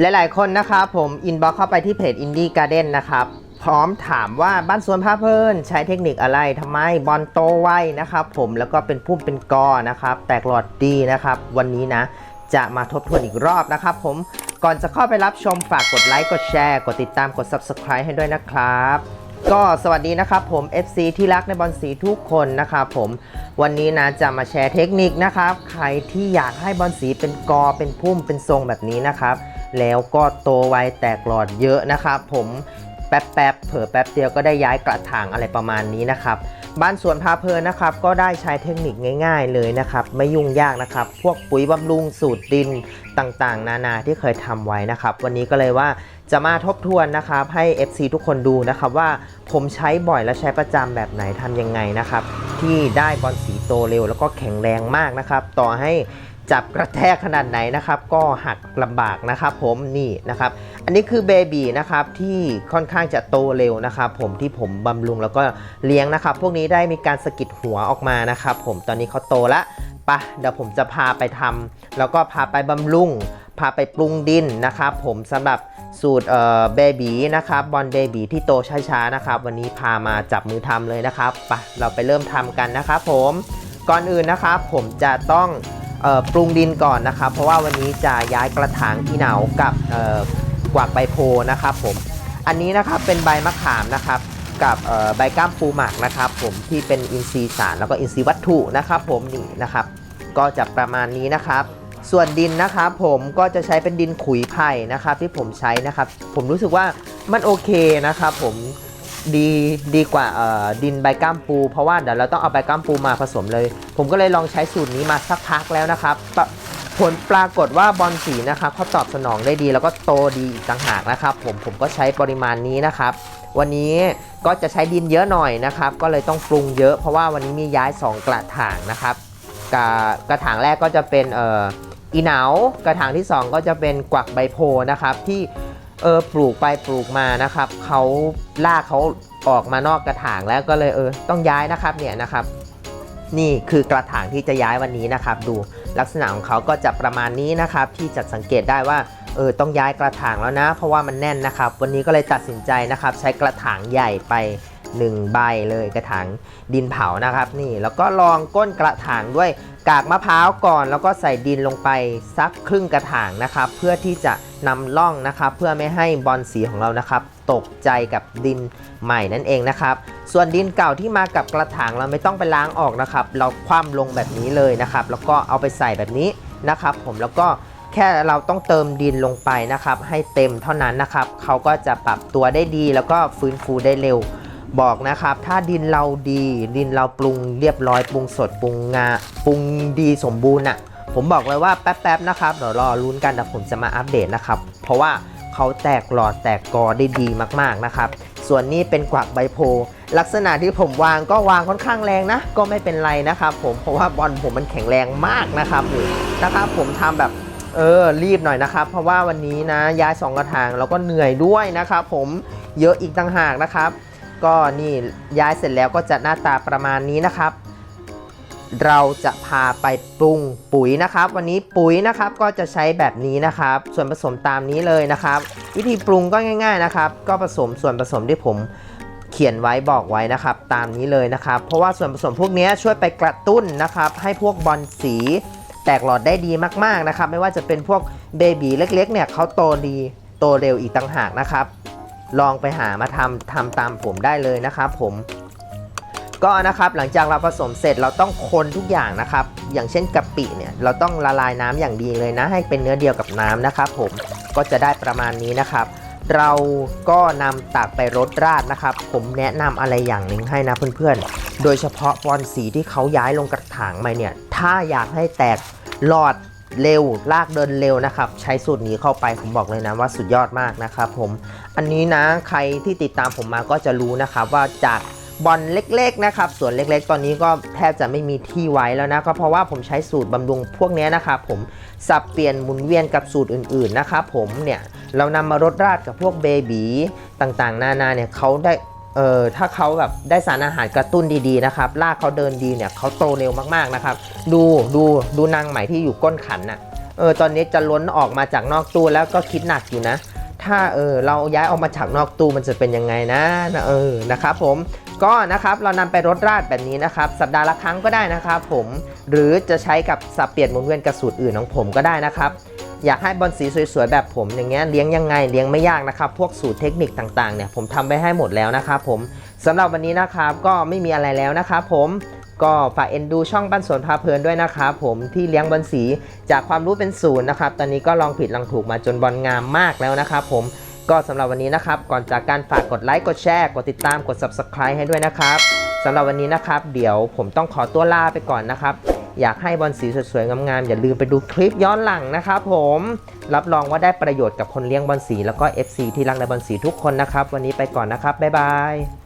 หลายๆ คนนะครับผมอินบ็อกเข้าไปที่เพจ Indie Garden นะครับ พร้อมถามว่าบ้านสวนพาเพลินใช้เทคนิคอะไรทำไมบอลโตไวนะครับผมแล้วก็เป็นพุ่มเป็นกอนะครับ แตกหลอดดีนะครับ วันนี้นะ จะมาทบทวนอีกรอบนะครับผมก่อนจะเข้าไปรับชมฝากกดไลค์กดแชร์ กดติดตามกด Subscribe ให้ด้วยนะครับ ก็สวัสดีนะครับผม FC ที่รักในบอลสีทุกคนนะครับผมวันนี้นะจะมาแชร์เทคนิคนะครับ ใครที่อยากให้บอลสีเป็นกอเป็นพุ่มเป็นทรงแบบนี้นะครับ แล้วก็โตไวแตกหลอดเยอะนะครับผมแป๊บๆเผลอแป๊บเดียวก็ได้ย้ายกระถางอะไรประมาณนี้นะครับบ้านสวนพาเพลินนะครับก็ได้ใช้เทคนิคง่าย ๆ เลยนะครับไม่ยุ่งยากนะครับ พวกปุ๋ยบำรุงสูตรดินต่างๆ นานาที่เคยทำไว้นะครับ วันนี้ก็เลยว่าจะมาทบทวนนะครับให้ FC ทุกคนดูนะครับว่าผมใช้บ่อยและใช้ประจำแบบไหนทำยังไงนะครับ ที่ได้บอลสีโตเร็วแล้วก็แข็งแรงมากนะครับ ต่อให้ จับกระแทกขนาดไหนนะครับ ก็หักลำบากนะครับผมนี่นะครับ อันนี้คือเบบีนะครับที่ค่อนข้างจะโตเร็วนะครับ ผมที่ผมบำรุงแล้วก็เลี้ยงนะครับ พวกนี้ได้มีการสะกิดหัวออกมานะครับ ผมตอนนี้เขาโตแล้วปะเดี๋ยวผมจะพาไปทำแล้วก็พาไปบำรุง พาไปปรุงดินนะครับผมสำหรับสูตรเอ่อเบบีนะครับบอลเบบีที่โตช้าๆนะครับ วันนี้พามาจับมือทำเลยนะครับปะเราไปเริ่มทำกันนะครับผมก่อนอื่นนะครับผมจะต้อง ปรุงดินก่อนนะครับ เพราะว่าวันนี้จะย้ายกระถางที่เหนากับกวากใบโพนะครับผมอันนี้นะครับเป็นใบมะขามนะครับกับใบก้ามปูหมักนะครับ ผมที่เป็นอินทรีย์สารแล้วก็อินทรีย์วัตถุนะครับ ผมนี่นะครับ ก็จะประมาณนี้นะครับ ส่วนดินนะครับผมก็จะใช้เป็นดินขุยไผ่นะครับ ที่ผมใช้นะครับ ผมรู้สึกว่ามันโอเคนะครับ ผม ดีดีกว่าดินใบก้ามปู เพราะว่าเดี๋ยวเราต้องเอาใบก้ามปูมาผสมเลย ผมก็เลยลองใช้สูตรนี้มาสักพักแล้วนะครับผลปรากฏว่าบอลสีนะครับเขาตอบสนองได้ดีแล้วก็โตดีอีกต่างหากนะครับ ผมผมก็ใช้ปริมาณนี้นะครับ วันนี้ก็จะใช้ดินเยอะหน่อยนะครับ ก็เลยต้องปรุงเยอะเพราะว่าวันนี้มีย้าย 2 กระถางนะครับกระกระถางแรกก็จะเป็นเอ่ออีเหนา กระถางที่ 2 ก็จะเป็นกวักใบโพนะครับที่ เออปลูกไปปลูกมานะครับเขาลากเขาออกมานอกกระถางแล้วก็เลยเออต้องย้ายนะครับเนี่ยนะครับ นี่คือกระถางที่จะย้ายวันนี้นะครับ ดูลักษณะของเขาก็จะประมาณนี้นะครับ ที่จะสังเกตได้ว่าเออต้องย้ายกระถางแล้วนะ เพราะว่ามันแน่นนะครับ วันนี้ก็เลยตัดสินใจนะครับ ใช้กระถางใหญ่ไป 1 ใบเลยกระถางดินเผานะครับ นี่แล้วก็ลองก้นกระถางด้วยกากมะพร้าวก่อน แล้วก็ใส่ดินลงไปสักครึ่งกระถางนะครับ เพื่อที่จะนำล่องนะครับ เพื่อไม่ให้บอลสีของเรานะครับ ตกใจกับดินใหม่นั่นเองนะครับ ส่วนดินเก่าที่มากับกระถางเราไม่ต้องไปล้างออกนะครับ เราคว่ำลงแบบนี้เลยนะครับ แล้วก็เอาไปใส่แบบนี้นะครับ ผมแล้วก็แค่เราต้องเติมดินลงไปนะครับ ให้เต็มเท่านั้นนะครับ เขาก็จะปรับตัวได้ดีแล้วก็ฟื้นฟูได้เร็ว บอกนะครับ ถ้าดินเราดี ดินเราปรุงเรียบร้อยปรุงสดปรุงงาปรุงดีสมบูรณ์อะผมบอกเลยว่าแป๊บๆนะครับเดี๋ยวรอลุ้นกันแต่ผมจะมาอัปเดตนะครับ เพราะว่าเขาแตกหลอดแตกกอได้ดีมากๆนะครับ ส่วนนี้เป็นกวักใบโพลลักษณะที่ผมวางก็วางค่อนข้างแรงนะ ก็ไม่เป็นไรนะครับผมเพราะว่าบอลผมมันแข็งแรงมากนะครับนี่นะครับผมทำแบบเออรีบหน่อยนะครับ เพราะว่าวันนี้นะย้ายสองกระถางแล้วก็เหนื่อยด้วยนะครับผมเยอะอีกต่างหากนะครับ ก็นี่ย้ายเสร็จแล้วก็จะหน้าตาประมาณนี้นะครับ เราจะพาไปปรุงปุ๋ยนะครับ วันนี้ปุ๋ยนะครับก็จะใช้แบบนี้นะครับ ส่วนผสมตามนี้เลยนะครับ วิธีปรุงก็ง่าย ๆนะครับ ก็ผสมส่วนผสมที่ผมเขียนไว้บอกไว้นะครับ ตามนี้เลยนะครับ เพราะว่าส่วนผสมพวกนี้ช่วยไปกระตุ้นนะครับ ให้พวกบอลสีแตกหลอดได้ดีมากๆนะครับ ไม่ว่าจะเป็นพวกเบบีเล็กๆเนี่ยเขาโตดีโตเร็วอีกต่างหากนะครับ ลองไปหามาทำทำตามผมได้เลยนะครับผมก็นะครับหลังจากเราผสมเสร็จเราต้องคนทุกอย่างนะครับ อย่างเช่นกะปิเนี่ยเราต้องละลายน้ำอย่างดีเลยนะ ให้เป็นเนื้อเดียวกับน้ำนะครับ ผมก็จะได้ประมาณนี้นะครับ เราก็นำตักไปรดราดนะครับ ผมแนะนำอะไรอย่างหนึ่งให้นะเพื่อนๆ โดยเฉพาะบอลสีที่เขาย้ายลงกระถางมาเนี่ยถ้าอยากให้แตกหลอด เร็ว ลากเดินเร็วนะครับ ใช้สูตรนี้เข้าไปผมบอกเลยนะว่าสุดยอดมากนะครับผม อันนี้นะใครที่ติดตามผมมาก็จะรู้นะครับว่าจากบอลเล็กๆนะครับส่วนเล็กๆ ตอนนี้ก็แทบจะไม่มีที่ไว้แล้วนะก็เพราะว่าผมใช้สูตรบำรุงพวกนี้นะครับผมสับเปลี่ยนหมุนเวียนกับสูตรอื่นๆนะครับผมเนี่ยเรานำมารดราดกับพวกเบบีต่างๆ นานาเนี่ยเขาได้ เอ่อถ้าเขาแบบได้สารอาหารกระตุ้นดีๆนะครับลากเขาเดินดีเนี่ยเขาโตเร็วมากๆนะครับ ดูดูดูนางไหมที่อยู่ก้นขันน่ะเออตอนนี้จะล้นออกมาจากนอกตู้แล้วก็คิดหนักอยู่นะ ถ้าเออเราย้ายออกมาจากนอกตู้มันจะเป็นยังไงนะนะเออนะครับผมก็นะครับเรานำไปรดราดแบบนี้นะครับ สัปดาห์ละครั้งก็ได้นะครับผมหรือจะใช้กับสับเปลี่ยนหมุนเวียนกับสูตรอื่นของผมก็ได้นะครับ อยากให้บอลสีสวยๆแบบผมอย่างเงี้ยเลี้ยงยังไงเลี้ยงไม่ยากนะครับ พวกสูตรเทคนิคต่างๆเนี่ยผมทำไปให้หมดแล้วนะครับผมสำหรับวันนี้นะครับก็ไม่มีอะไรแล้วนะครับผมก็ฝากเอ็นดูช่องบ้านสวนพาเพลินด้วยนะครับผมที่เลี้ยงบอลสีจากความรู้เป็นศูนย์นะครับ ตอนนี้ก็ลองผิดลองถูกมาจนบอลงามมากแล้วนะครับผมก็สำหรับวันนี้นะครับ ก่อนจากการฝากกดไลค์กดแชร์กดติดตามกด subscribe ให้ด้วยนะครับสำหรับวันนี้นะครับ เดี๋ยวผมต้องขอตัวลาไปก่อนนะครับ อยากให้บอลสีสวยๆ งามๆ อย่าลืมไปดูคลิปย้อนหลังนะครับผม รับรองว่าได้ประโยชน์กับคนเลี้ยงบอลสีแล้วก็ FC ที่รักในบอลสีทุกคนนะครับ วันนี้ไปก่อนนะครับ บ๊ายบาย